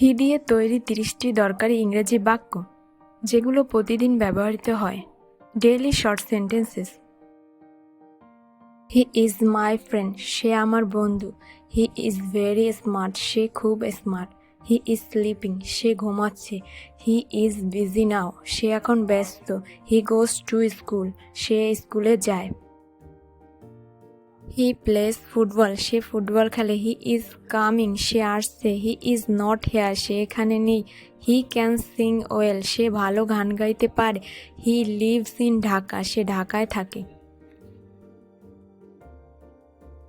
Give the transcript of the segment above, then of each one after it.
হি দিয়ে তৈরি তিরিশটি দরকারি ইংরেজি বাক্য, যেগুলো প্রতিদিন ব্যবহৃত হয়। Daily short sentences. He is my friend, সে আমার বন্ধু। হি ইজ ভেরি স্মার্ট, সে খুব স্মার্ট। হি ইজ স্লিপিং, সে ঘুমাচ্ছে। হি ইজ বিজি নাও, সে এখন ব্যস্ত। হি গোজ টু স্কুল, সে স্কুলে যায়। হি প্লেস ফুটবল সে ফুটবল খেলে। হি ইজ কামিং সে আসছে। হি ইজ নট হেয়ার সে এখানে নেই। হি ক্যান সিং ওয়েল সে ভালো গান গাইতে পারে। হি লিভস ইন ঢাকা সে ঢাকায় থাকে।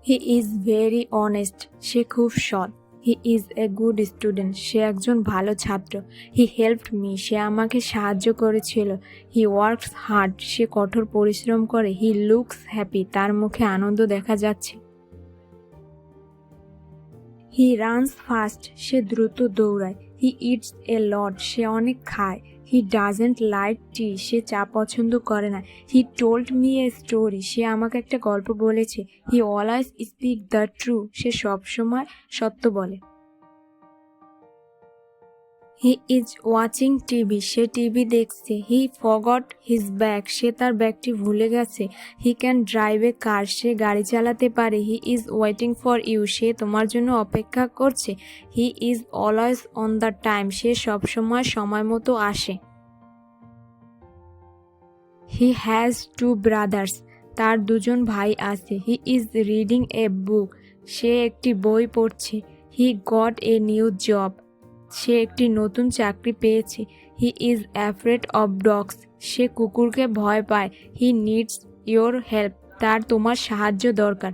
হি ইজ ভেরি অনেস্ট সে খুব সৎ। He is a good student সে একজন ভালো ছাত্র। হি হেল্পড মি সে আমাকে সাহায্য করেছিল। হি ওয়ার্কস হার্ড সে কঠোর পরিশ্রম করে। হি লুকস হ্যাপি তার মুখে আনন্দ দেখা যাচ্ছে। হি রানস ফাস্ট সে দ্রুত দৌড়ায়। হি ইটস এ লট সে অনেক খায়। হি ডাজেন্ট লাইক টি সে চা পছন্দ করে না। He told me a story সে আমাকে একটা গল্প বলেছে। He always speak the true সে সবসময় সত্য বলে। হি ইজ ওয়াচিং টিভি সে টিভি দেখছে। হি ফগট হিজ ব্যাগ সে তার ব্যাগটি ভুলে গেছে। হি ক্যান ড্রাইভ এ কার সে গাড়ি চালাতে পারে। He is waiting for you সে তোমার জন্য অপেক্ষা করছে। He is always on the time সে সবসময় সময় মতো আসে। হি হ্যাজ টু ব্রাদার্স তার দুজন ভাই আছে। হি ইজ রিডিং এ বুক সে একটি বই পড়ছে। He got a new job সে একটি নতুন চাকরি পেয়েছে। He is afraid of dogs সে কুকুরকে ভয় পায়। হি নিডস ইয়োর হেল্প তার তোমার সাহায্য দরকার।